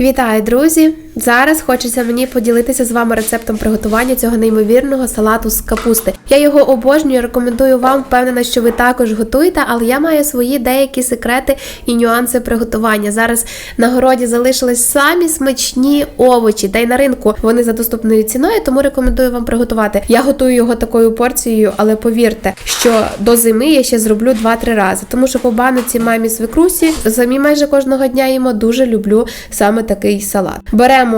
Вітаю, друзі! Зараз хочеться мені поділитися з вами рецептом приготування цього неймовірного салату з капусти. Я його обожнюю, рекомендую вам. Впевнена, що ви також готуєте, але я маю свої деякі секрети і нюанси приготування. Зараз на городі залишились самі смачні овочі, та й на ринку вони за доступною ціною, тому рекомендую вам приготувати. Я готую його такою порцією, але повірте, що до зими я ще зроблю 2-3 рази, тому що по баниці мамі свекрусі самі майже кожного дня їмо. Дуже люблю саме такий салат. Беремо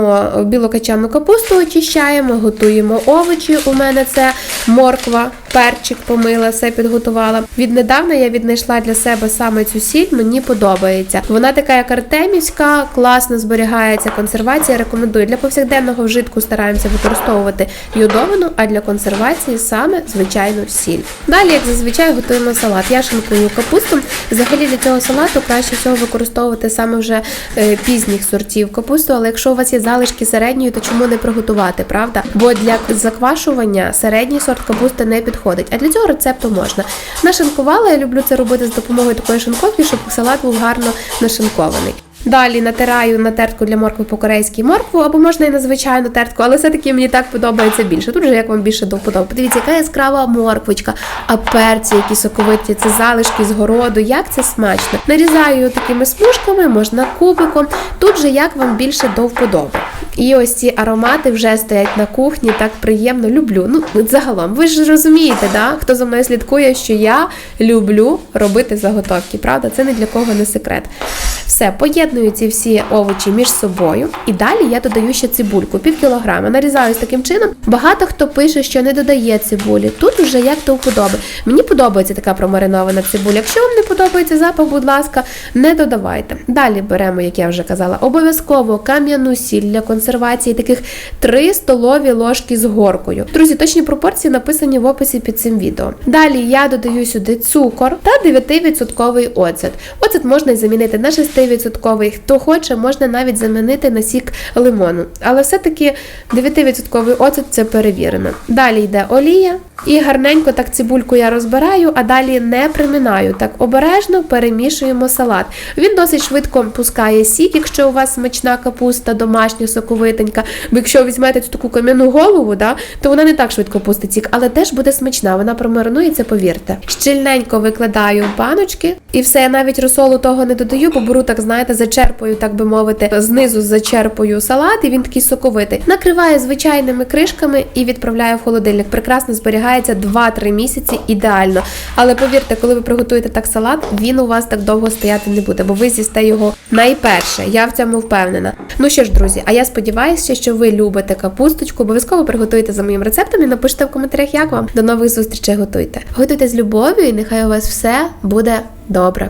білокачану капусту, очищаємо, готуємо овочі. У мене це морква, перчик помила, все підготувала. Віднедавна я віднайшла для себе саме цю сіль, мені подобається. Вона така, як артемівська, класно зберігається консервація. Рекомендую для повсякденного вжитку стараємося використовувати йодовану, а для консервації саме звичайну сіль. Далі, як зазвичай, готуємо салат. Я шинкую капусту. Взагалі для цього салату краще всього використовувати саме вже е, пізніх сортів капусту, але якщо у вас є залишки середньої, то чому не приготувати, правда? Бо для заквашування середній сорт капусти не підходить. А для цього рецепту можна. Нашинкувала, я люблю це робити з допомогою такої шинковки, щоб салат був гарно нашинкований. Далі натираю на тертку для моркви по-корейськи моркву, або можна і на звичайну тертку, але все-таки мені так подобається більше. Тут же як вам більше до вподоби. Подивіться, яка яскрава морквочка, а перці, які соковиті, це залишки з городу, як це смачно. Нарізаю такими смужками, можна кубиком. Тут же як вам більше до вподоби. І ось ці аромати вже стоять на кухні, так приємно люблю. Ну, загалом, ви ж розумієте, да? хто за мною слідкує, що я люблю робити заготовки, правда? Це не для кого не секрет. Все, поєдную ці всі овочі між собою. І далі я додаю ще цибульку, пів кілограма. Нарізаю з таким чином. Багато хто пише, що не додає цибулі. Тут вже як до вподоби. Мені подобається така промаринована цибуля. Якщо вам не подобається запах, будь ласка, не додавайте. Далі беремо, як я вже казала, обов'язково кам'яну сіль для консервації, таких 3 столові ложки з горкою. Друзі, точні пропорції написані в описі під цим відео. Далі я додаю сюди цукор та 9% оцет. Оцет можна замінити на 6%. Хто хоче, можна навіть замінити на сік лимону. Але все-таки 9% оцет це перевірено. Далі йде олія. І гарненько так цибульку я розбираю, а далі не приминаю. Так обережно перемішуємо салат. Він досить швидко пускає сік, якщо у вас смачна капуста, домашня, соковитенька. Бо якщо візьмете цю таку кам'яну голову, да, то вона не так швидко пустить сік, але теж буде смачна. Вона промаринується, повірте. Щільненько викладаю баночки, і все, я навіть розсолу того не додаю, бо беру, так знаєте, зачерпую, так би мовити, знизу зачерпую салат, і він такий соковитий. Накриваю звичайними кришками і відправляю в холодильник. Прекрасно зберігається 2-3 місяці ідеально. Але повірте, коли ви приготуєте так салат, він у вас так довго стояти не буде, бо ви з'їсте його найперше. Я в цьому впевнена. Ну що ж, друзі, а я сподіваюся, що ви любите капусточку. Обов'язково приготуйте за моїм рецептом і напишіть в коментарях, як вам. До нових зустрічей готуйте. Готуйте з любов'ю, і нехай у вас все буде добре.